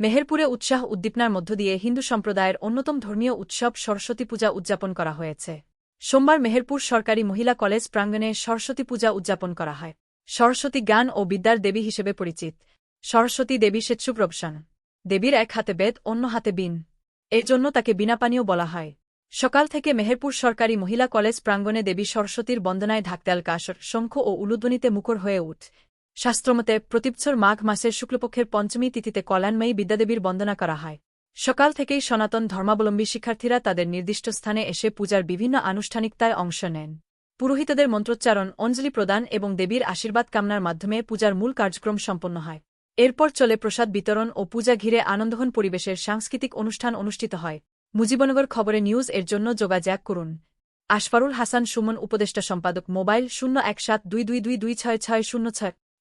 মেহেরপুরে উৎসাহ উদ্দীপনার মধ্য দিয়ে হিন্দু সম্প্রদায়ের অন্যতম ধর্মীয় উৎসব সরস্বতী পূজা উদযাপন করা হয়েছে। সোমবার মেহেরপুর সরকারি মহিলা কলেজ প্রাঙ্গণে সরস্বতী পূজা উদযাপন করা হয়। সরস্বতী জ্ঞান ও বিদ্যার দেবী হিসেবে পরিচিত। সরস্বতী দেবী স্বেচ্ছুপ্রবসান দেবীর এক হাতে বেদ অন্য হাতে বিন এর জন্য তাকে বিনাপানীয় বলা হয়। সকাল থেকে মেহেরপুর সরকারি মহিলা কলেজ প্রাঙ্গণে দেবী সরস্বতীর বন্দনায় ঢাকতেল কাসর শঙ্খ ও উলুধ্বনিতে মুখর হয়ে উঠ। শাস্ত্রমতে প্রতিবছর মাঘ মাসের শুক্লপক্ষের পঞ্চমী তিথিতে কল্যাণময়ী বিদ্যাদেবীর বন্দনা করা হয়। সকাল থেকেই সনাতন ধর্মাবলম্বী শিক্ষার্থীরা তাদের নির্দিষ্ট স্থানে এসে পূজার বিভিন্ন আনুষ্ঠানিকতায় অংশ নেন। পুরোহিতদের মন্ত্রোচ্চারণ, অঞ্জলি প্রদান এবং দেবীর আশীর্বাদ কামনার মাধ্যমে পূজার মূল কার্যক্রম সম্পন্ন হয়। এরপর চলে প্রসাদ বিতরণ ও পূজা ঘিরে আনন্দঘন পরিবেশের সাংস্কৃতিক অনুষ্ঠান অনুষ্ঠিত হয়। মুজিবনগর খবরে নিউজ এর জন্য যোগাযোগ করুন। আশফারুল হাসান সুমন, উপদেষ্টা সম্পাদক, মোবাইল শূন্য এক সাত দুই দুই দুই দুই ছয় ছয় শূন্য ছয়।